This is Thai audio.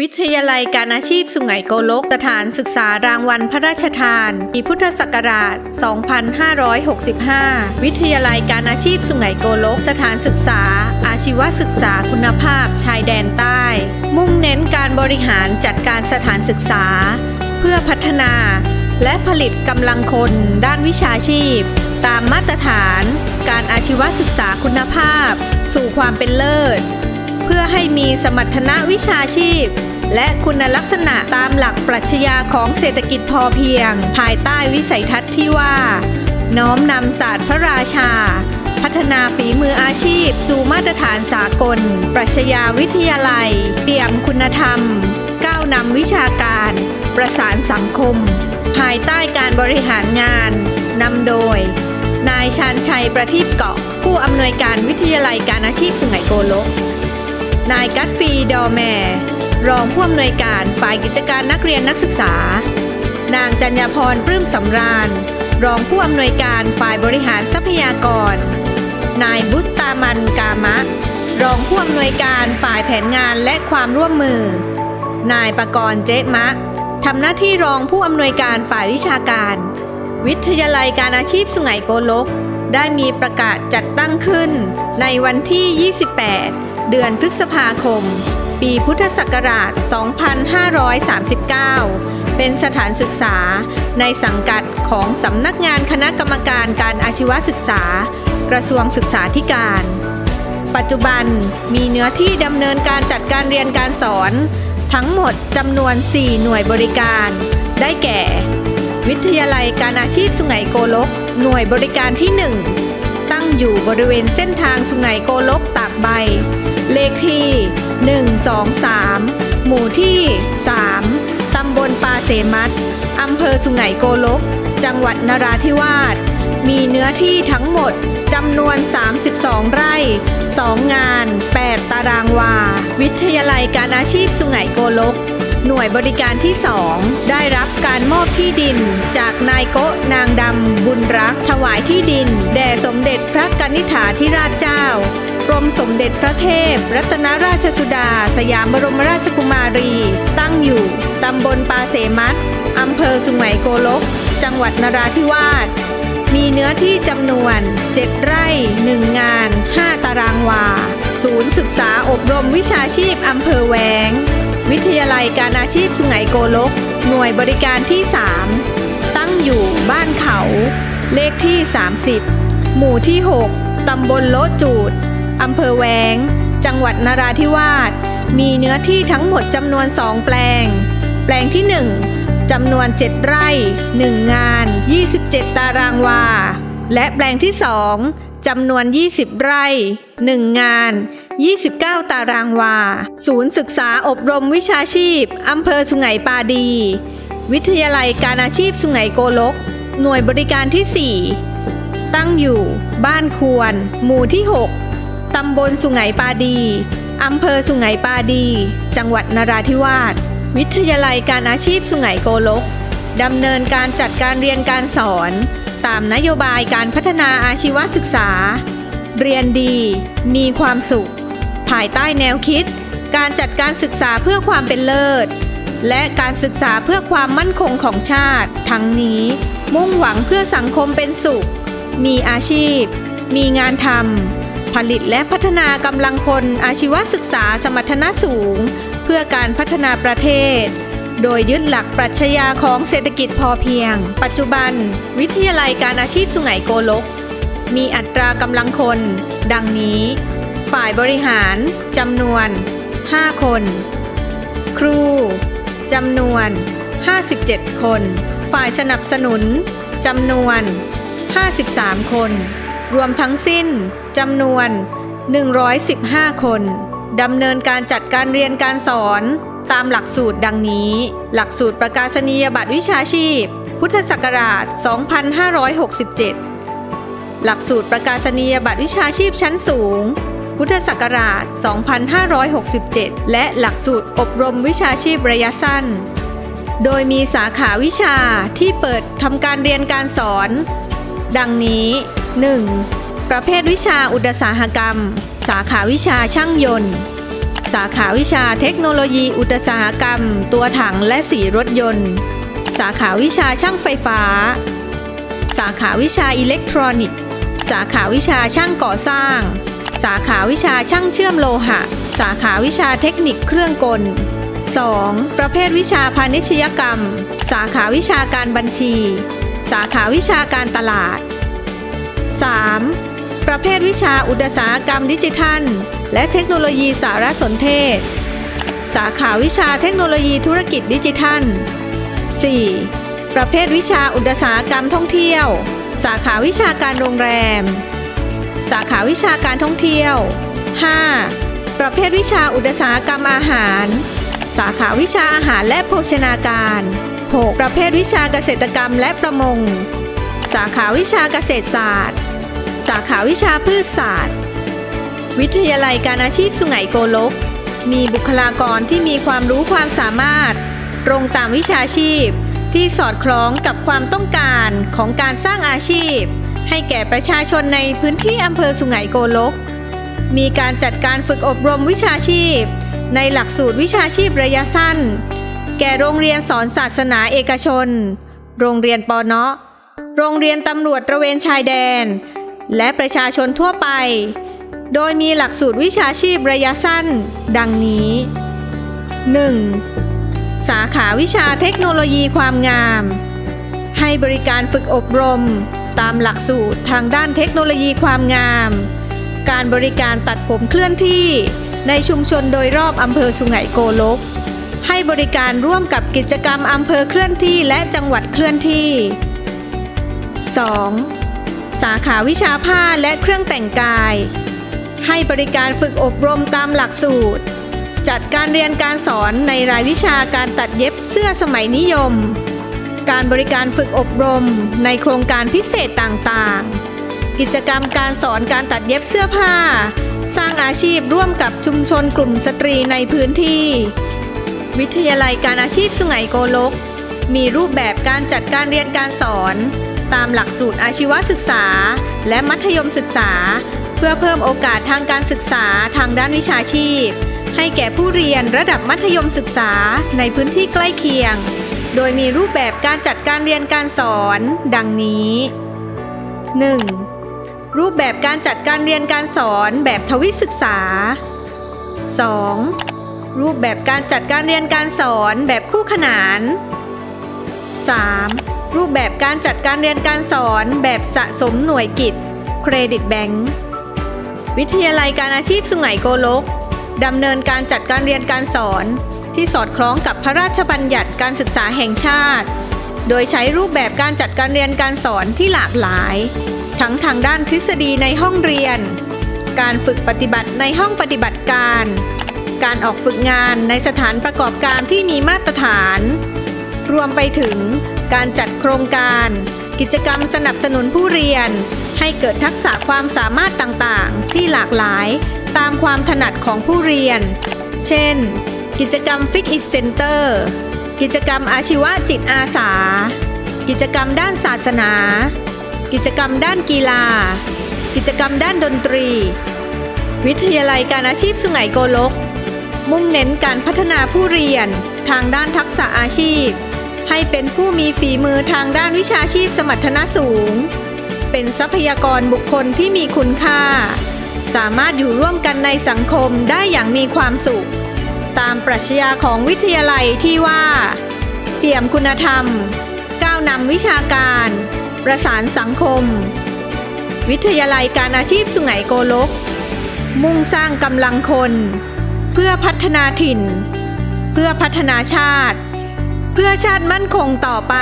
วิทยาลัยการอาชีพสุไหงโกลกสถานศึกษารางวัลพระราชทานปีพุทธศักราช 2565 วิทยาลัยการอาชีพสุไหงโกลกสถานศึกษา อาชีวศึกษาคุณภาพชายแดนใต้ มุ่งเน้นการบริหารจัดการสถานศึกษา เพื่อพัฒนา และผลิตกำลังคนด้านวิชาชีพ ตามมาตรฐาน การอาชีวศึกษาคุณภาพ สู่ความเป็นเลิศ พื่อให้มีสมรรถนะวิชาชีพ และคุณลักษณะตามหลักปรัชญาของเศรษฐกิจพอเพียง ภายใต้วิสัยทัศน์ที่ว่า น้อมนำศาสตร์พระราชา พัฒนาฝีมืออาชีพ สู่มาตรฐานสากล ปรัชญาวิทยาลัย เปี่ยมคุณธรรม ก้าวนำวิชาการ ประสานสังคม ภายใต้การบริหารงานนำโดย นายชาญชัยประทีปเกาะ ผู้อำนวยการวิทยาลัยการอาชีพสุไหงโกลก นายกัตฟีดอแมร์รองผู้อำนวยการฝ่ายกิจการนักเรียนนักศึกษา นางจัญญาพรปลื้มสำราญ รองผู้อำนวยการฝ่ายบริหารทรัพยากร นายบุสตามันกามะ รองผู้อำนวยการฝ่ายแผนงานและความร่วมมือ นายประกรณ์เจ๊มะทำหน้าที่รองผู้อำนวยการฝ่ายวิชาการ วิทยาลัยการอาชีพสุไหงโกลก ได้มีประกาศจัดตั้งขึ้นในวันที่ 28 เดือนพฤษภาคม ปีพุทธศักราช 2539 เป็นสถานศึกษาในสังกัดของสำนักงานคณะกรรมการการอาชีวศึกษา กระทรวงศึกษาธิการ ปัจจุบันมีเนื้อที่ดำเนินการจัดการเรียนการสอน ทั้งหมดจำนวน 4 หน่วยบริการ ได้แก่ วิทยาลัยการอาชีพสุไหงโกลก หน่วยบริการที่ 1ตั้งอยู่บริเวณเส้นทางสุไหงโกลกตากใบ เลขที่ 123 หมู่ที่ 3 ตำบลปาเสมัดอำเภอสุไหงโกลก จังหวัดนราธิวาส มีเนื้อที่ทั้งหมดจำนวน 32 ไร่ 2 งาน 8 ตารางวา วิทยาลัยการอาชีพสุไหงโกลก หน่วยบริการที่ 2 ได้รับการมอบที่ดิน จากนายโกะนางดำบุญรัก ถวายที่ดิน แด่สมเด็จพระกนิษฐาธิราชเจ้า กรมสมเด็จพระเทพ รัตนราชสุดา สยามบรมราชกุมารี ตั้งอยู่ ตำบลปาเสมัดอำเภอสุไหงโกลก จังหวัดนราธิวาส มีเนื้อที่จำนวน 7 ไร่ 1 งาน 5 ตารางวา ศูนย์ศึกษาอบรมวิชาชีพอำเภอแหวง วิทยาลัยการอาชีพสุไหงโกลก หน่วยบริการที่ 3 ตั้งอยู่บ้านเขา เลขที่ 30 หมู่ที่ 6ตำบลโลจูด อำเภอแหวง จังหวัดนราธิวาส มีเนื้อที่ทั้งหมดจำนวน2แปลง แปลงที่ 1จำนวน 7 ไร่ 1 งาน 27 ตารางวา และแปลงที่ 2จำนวน 20 ไร่ 1 งาน 29 ตารางวา ศูนย์ศึกษาอบรมวิชาชีพอำเภอสุไหงปาดี วิทยาลัยการอาชีพสุไหงโกลก หน่วยบริการที่ 4 ตั้งอยู่ บ้านควร หมู่ที่ 6 ตำบลสุไหงปาดี อำเภอสุไหงปาดี จังหวัดนราธิวาส วิทยาลัยการอาชีพสุไหงโกลก ดำเนินการจัดการเรียนการสอน ตามนโยบายการพัฒนาอาชีวศึกษา เรียนดี มีความสุข ภายใต้แนวคิด การจัดการศึกษาเพื่อความเป็นเลิศ และการศึกษาเพื่อความมั่นคงของชาติ ทั้งนี้ มุ่งหวังเพื่อสังคมเป็นสุข มีอาชีพ มีงานทำ ผลิตและพัฒนากำลังคนอาชีวศึกษาสมรรถนะสูง เพื่อการพัฒนาประเทศ โดยยึดหลักปรัชญาของเศรษฐกิจพอเพียง ปัจจุบัน วิทยาลัยการอาชีพสุไหงโกลก มีอัตรากำลังคน ดังนี้ ฝ่ายบริหารจำนวน 5 คน ครูจำนวน 57 คน ฝ่ายสนับสนุนจำนวน 53 คน รวมทั้งสิ้น จำนวน 115 คนดำเนินการจัดการเรียนการสอนตามหลักสูตรดังนี้ หลักสูตรประกาศนียบัตรวิชาชีพ พุทธศักราช 2567 หลักสูตรประกาศนียบัตรวิชาชีพชั้นสูง พุทธศักราช 2567 และหลักสูตรอบรมวิชาชีพระยะสั้น โดยมีสาขาวิชาที่เปิดทำการเรียนการสอน ดังนี้ 1. ประเภทวิชาอุตสาหกรรม สาขาวิชาช่างยนต์ สาขาวิชาเทคโนโลยีอุตสาหกรรม ตัวถังและสีรถยนต์ สาขาวิชาช่างไฟฟ้า สาขาวิชาอิเล็กทรอนิกส์ สาขาวิชาช่างก่อสร้าง สาขาวิชาช่างเชื่อมโลหะ สาขาวิชาเทคนิคเครื่องกล 2. ประเภทวิชาพาณิชยกรรม สาขาวิชาการบัญชี สาขาวิชาการตลาด 3. ประเภทวิชาอุตสาหกรรมดิจิทัล และเทคโนโลยีสารสนเทศ สาขาวิชาเทคโนโลยีธุรกิจดิจิทัล 4. ประเภทวิชาอุตสาหกรรมท่องเที่ยว สาขาวิชาการโรงแรม สาขาวิชาการท่องเที่ยว 5. ประเภทวิชาอุตสาหกรรมอาหาร สาขาวิชาอาหารและโภชนาการ 6. ประเภทวิชาเกษตรกรรมและประมง สาขาวิชาเกษตรศาสตร์ สาขาวิชาพืชศาสตร์ วิทยาลัยการอาชีพสุไหงโกลก มีบุคลากรที่มีความรู้ความสามารถ ตรงตามวิชาชีพ ที่สอดคล้องกับความต้องการของการสร้างอาชีพ ให้แก่ประชาชนในพื้นที่อำเภอสุไหงโกลก มีการจัดการฝึกอบรมวิชาชีพ ในหลักสูตรวิชาชีพระยะสั้น แก่โรงเรียนสอนศาสนาเอกชน โรงเรียนปอเนาะโรงเรียนตำรวจตระเวนชายแดน และประชาชนทั่วไป โดยมีหลักสูตรวิชาชีพระยะสั้น ดังนี้ 1. สาขาวิชาเทคโนโลยีความงาม ให้บริการฝึกอบรม ตามหลักสูตรทางด้านเทคโนโลยีความงาม การบริการตัดผมเคลื่อนที่ในชุมชนโดยรอบอำเภอสุไหงโกลก ให้บริการร่วมกับกิจกรรมอำเภอเคลื่อนที่และจังหวัดเคลื่อนที่ 2. สาขาวิชาผ้าและเครื่องแต่งกาย ให้บริการฝึกอบรมตามหลักสูตร จัดการเรียนการสอนในรายวิชาการตัดเย็บเสื้อสมัยนิยม การบริการฝึกอบรมในโครงการพิเศษต่างๆ กิจกรรมการสอนการตัดเย็บเสื้อผ้า สร้างอาชีพร่วมกับชุมชนกลุ่มสตรีในพื้นที่ วิทยาลัยการอาชีพสุไหงโกลกมีรูปแบบการจัดการเรียนการสอน ตามหลักสูตรอาชีวศึกษา และมัธยมศึกษา เพื่อเพิ่มโอกาสทางการศึกษาทางด้านวิชาชีพ ให้แก่ผู้เรียนระดับมัธยมศึกษาในพื้นที่ใกล้เคียง โดยมีรูปแบบการจัดการเรียนการสอน ดังนี้ 1. รูปแบบการจัดการเรียนการสอนแบบทวิศึกษา 2. รูปแบบการจัดการเรียนการสอนแบบคู่ขนาน 3. รูปแบบการจัดการเรียนการสอนแบบสะสมหน่วยกิจ เครดิตแบงก์วิทยาลัยการอาชีพสุไหงโกลกดำเนินการจัดการเรียนการสอน ที่สอดคล้องกับพระราชบัญญัติการศึกษาแห่งชาติ โดยใช้รูปแบบการจัดการเรียนการสอนที่หลากหลาย ทั้งทางด้านทฤษฎีในห้องเรียน การฝึกปฏิบัติในห้องปฏิบัติการ การออกฝึกงานในสถานประกอบการที่มีมาตรฐาน รวมไปถึง การจัดโครงการ กิจกรรมสนับสนุนผู้เรียน ให้เกิดทักษะความสามารถต่างๆ ที่หลากหลายตามความถนัดของผู้เรียน เช่น กิจกรรม Fix It Center กิจกรรมอาชีวะจิตอาสา กิจกรรมด้านศาสนา กิจกรรมด้านกีฬา กิจกรรมด้านดนตรี วิทยาลัยการอาชีพสุไหงโกลก มุ่งเน้นการพัฒนาผู้เรียนทางด้านทักษะอาชีพ ให้เป็นผู้มีฝีมือทางด้านวิชาชีพสมรรถนะสูง เป็นทรัพยากรบุคคลที่มีคุณค่า สามารถอยู่ร่วมกันในสังคมได้อย่างมีความสุข ตามปรัชญาของวิทยาลัยที่ว่า เปี่ยมคุณธรรม ก้าวนำวิชาการ ประสานสังคม วิทยาลัยการอาชีพสุไหงโกลก มุ่งสร้างกำลังคน เพื่อพัฒนาถิ่น เพื่อพัฒนาชาติ เพื่อชาติมั่นคงต่อไป